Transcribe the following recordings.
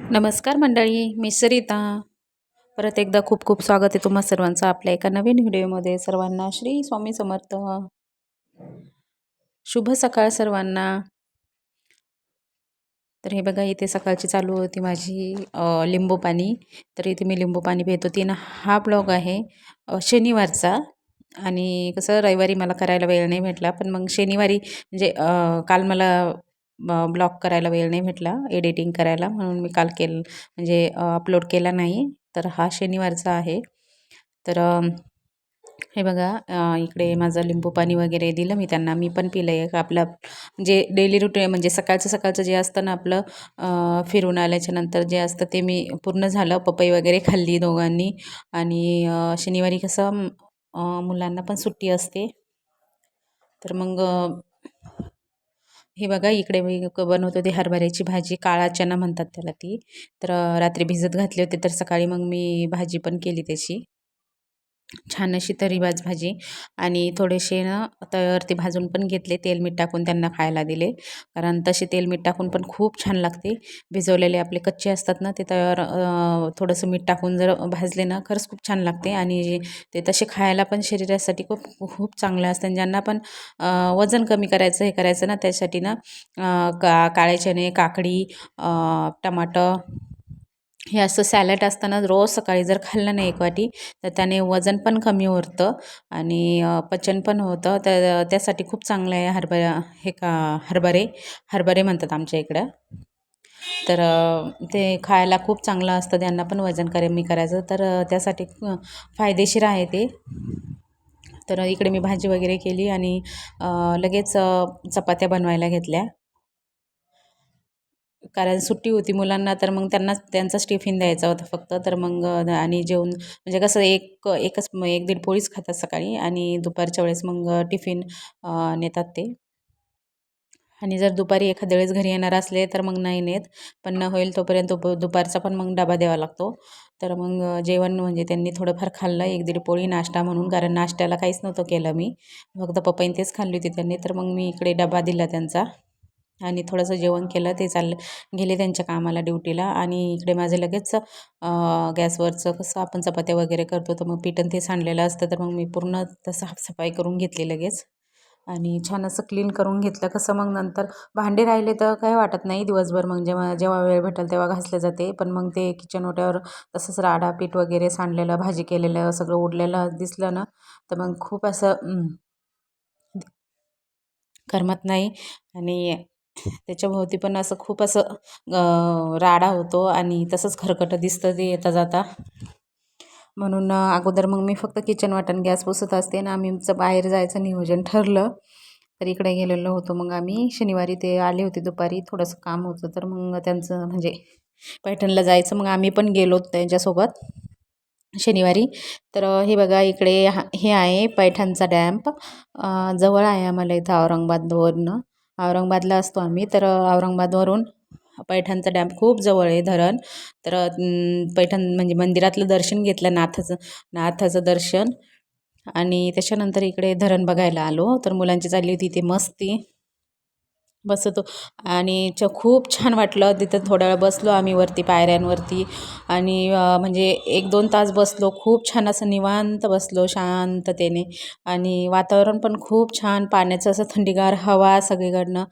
नमस्कार मंडळी मी सरिता. परत एकदा खूप खूप स्वागत आहे तुम्हा सर्वांचं आपल्या एका नवीन व्हिडिओमध्ये. सर्वांना श्री स्वामी समर्थ. शुभ सकाळ सर्वांना. तर हे बघा इथे सकाळची चालू होती माझी लिंबू पाणी. तर इथे मी लिंबू पाणी पित होती. ना हा ब्लॉग आहे शनिवारचा. आणि कसं रविवारी मला करायला वेळ नाही भेटला. पण मग शनिवारी म्हणजे काल मला ब्लॉक करायला वेळ नाही भेटला एडिटिंग करायला म्हणून मी काल केलं म्हणजे अपलोड केला नाही. तर हा शनिवारचा आहे. तर हे बघा इकडे माझं लिंबू पाणी वगैरे दिलं मी त्यांना. मी पण पिलं आहे आपलं म्हणजे डेली रुटीन म्हणजे सकाळचं सकाळचं जे असतं ना आपलं फिरून आल्याच्यानंतर जे असतं ते मी पूर्ण झालं. पपई वगैरे खाल्ली दोघांनी. आणि शनिवारी कसं मुलांना पण सुट्टी असते. तर मग हे बघा इकडे मी बनवत होते हरभऱ्याची भाजी. काळा चना म्हणतात त्याला ती. तर रात्री भिजत घातले होते तर सकाळी मग मी भाजी पण केली त्याची. छान अशी तरीबाज भाजी आणि थोडेसे ना तव्यावरती भाजून पण घेतले. तेल मीठ टाकून त्यांना खायला दिले. कारण तसे तेल मीठ टाकून पण खूप छान लागते. भिजवलेले आपले कच्चे असतात ना ते तव्यावर थोडंसं मीठ टाकून जर भाजले ना खरंच खूप छान लागते. आणि ते तसे खायला पण शरीरासाठी खूप खूप चांगलं असतं. ज्यांना पण वजन कमी करायचं हे करायचं ना त्यासाठी ना का काळे चणे काकडी टमाटर हे असं सॅलड असताना रोज सकाळी जर खाल्लं नाही एक वाटी तर त्याने वजन पण कमी होतं आणि पचन पण होतं. तर त्यासाठी खूप चांगलं आहे हरभरा हे का हरभरे. हरभरे म्हणतात आमच्या इकडं. तर ते खायला खूप चांगलं असतं. त्यांना पण वजन कमी करायचं. तर त्यासाठी फायदेशीर आहे ते. तर इकडे मी भाजी वगैरे केली आणि लगेच चपात्या बनवायला घेतल्या. कारण सुट्टी होती मुलांना तर मग त्यांना त्यांचाच टिफिन द्यायचा होता फक्त. तर मग आणि जेवण म्हणजे कसं एक एकच एक दीड पोळीच खातात सकाळी आणि दुपारच्या वेळेस मग टिफिन नेतात ते. आणि जर दुपारी एखाद्या वेळेस घरी येणार असले तर मग नाही नेत पण न होईल तोपर्यंत दुप दुपारचा पण मग डबा द्यावा लागतो. तर मग जेवण म्हणजे त्यांनी थोडंफार खाल्लं एक दीड पोळी नाश्ता म्हणून कारण नाश्त्याला काहीच नव्हतं केलं मी. फक्त पपईन तेच खाल्ली होती त्यांनी तर मग मी इकडे डबा दिला त्यांचा. आणि थोडंसं जेवण केलं ते चाललं. गेले त्यांच्या कामाला ड्युटीला आणि इकडे माझे लगेच गॅसवरचं कसं आपण चपात्या वगैरे करतो तर मग पिठण ते सांडलेलं असतं. तर मग मी पूर्ण तसं साफसफाई करून घेतली लगेच. आणि छान असं क्लीन करून घेतलं. कसं मग नंतर भांडे राहिले तर काही वाटत नाही दिवसभर. मग जेव्हा जेव्हा वेळ भेटेल तेव्हा घासले जाते. पण मग ते किचन ओट्यावर तसंच राडा पीठ वगैरे सांडलेलं भाजी केलेलं सगळं उडलेलं दिसलं ना तर मग खूप असं करमत नाही. आणि त्याच्याभोवती पण असं खूप असं राडा होतो आणि तसंच खरकटं दिसतं ते येता जाता. म्हणून अगोदर मग मी फक्त किचन वाटण गॅस पुसत असते आणि आम्हीचं बाहेर जायचं नियोजन ठरलं. तर इकडे गेलेलो होतो मग आम्ही. शनिवारी ते आले होते दुपारी. थोडंसं काम होतं तर मग त्यांचं म्हणजे पैठणला जायचं. मग आम्ही पण गेलो त्यांच्यासोबत शनिवारी. तर हे बघा इकडे हा हे आहे पैठणचा डॅम्प. जवळ आहे आम्हाला इथं औरंगाबादवरनं औरंगाबादला असतो आम्ही. तर औरंगाबादवरून पैठणचा डॅम खूप जवळ आहे धरण. तर पैठण म्हणजे मंदिरातलं दर्शन घेतलं नाथाचं नाथाचं दर्शन. आणि त्याच्यानंतर इकडे धरण बघायला आलो. तर मुलांची चालली होती इथे मस्ती. बसतो. आणि च खूप छान वाटलं. तिथं थोडा वेळ बसलो आम्ही वरती पायऱ्यांवरती. आणि म्हणजे एक दोन तास बसलो. खूप छान असं निवांत बसलो शांततेने. आणि वातावरण पण खूप छान. पाण्याचं असं थंडीगार हवा सगळीकडनं.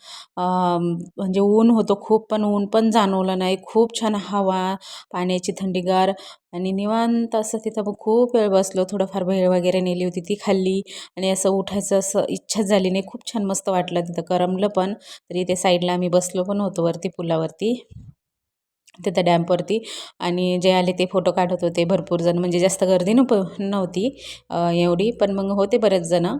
म्हणजे ऊन होतं. खूप पण ऊन पण जाणवलं नाही. खूप छान हवा. पाण्याची थंडीगार. आणि निवांत असं तिथं मग खूप वेळ बसलो. थोडंफार भेळ वगैरे नेली होती ती खाल्ली आणि असं उठायचं असं इच्छाच झाली नाही. खूप छान मस्त वाटलं तिथं करमलं पण. तरी ते साईडला आम्ही बसलो पण होतो वरती पुलावरती तिथं डॅम्पवरती आणि जे आले ते फोटो काढत होते भरपूर जण. म्हणजे जास्त गर्दी नप नव्हती एवढी. पण मग होते बरेच जणं.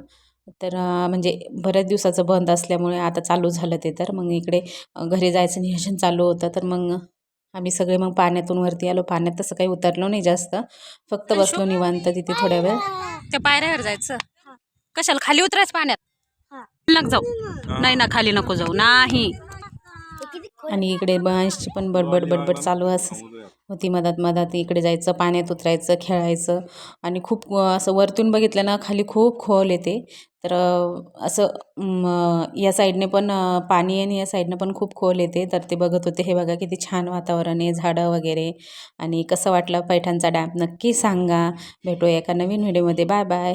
तर म्हणजे बऱ्याच दिवसाचं बंद असल्यामुळे आता चालू झालं ते तर. मग इकडे घरी जायचं नियोजन चालू होतं. तर मग आम्ही सगळे मग पाण्यातून वरती आलो. पाण्यात तसं काही उतरलो नाही जास्त. फक्त बसलो निवांत तिथे थोड्या वेळ. त्या पायऱ्यावर जायचं. कशाला? खाली उतरायचं पाण्यात? नको जाऊ. नाही ना खाली नको जाऊ. नाही. आणि इकडे बांसची पण बडबड बडबड चालू अस. होती मधात मधात इकडे जायचं पाण्यात उतरायचं खेळायचं. आणि खूप असं वरतून बघितलं ना खाली खूप खोल येते तर असं या साईडने पण पाणी आहे आणि या साईडनं पण खूप खोल येते तर ते बघत होते हे बघा किती छान वातावरण आहे झाडं वगैरे. आणि कसं वाटलं पैठणचा डॅम नक्की सांगा. भेटूया एका नवीन व्हिडिओमध्ये. Bye bye.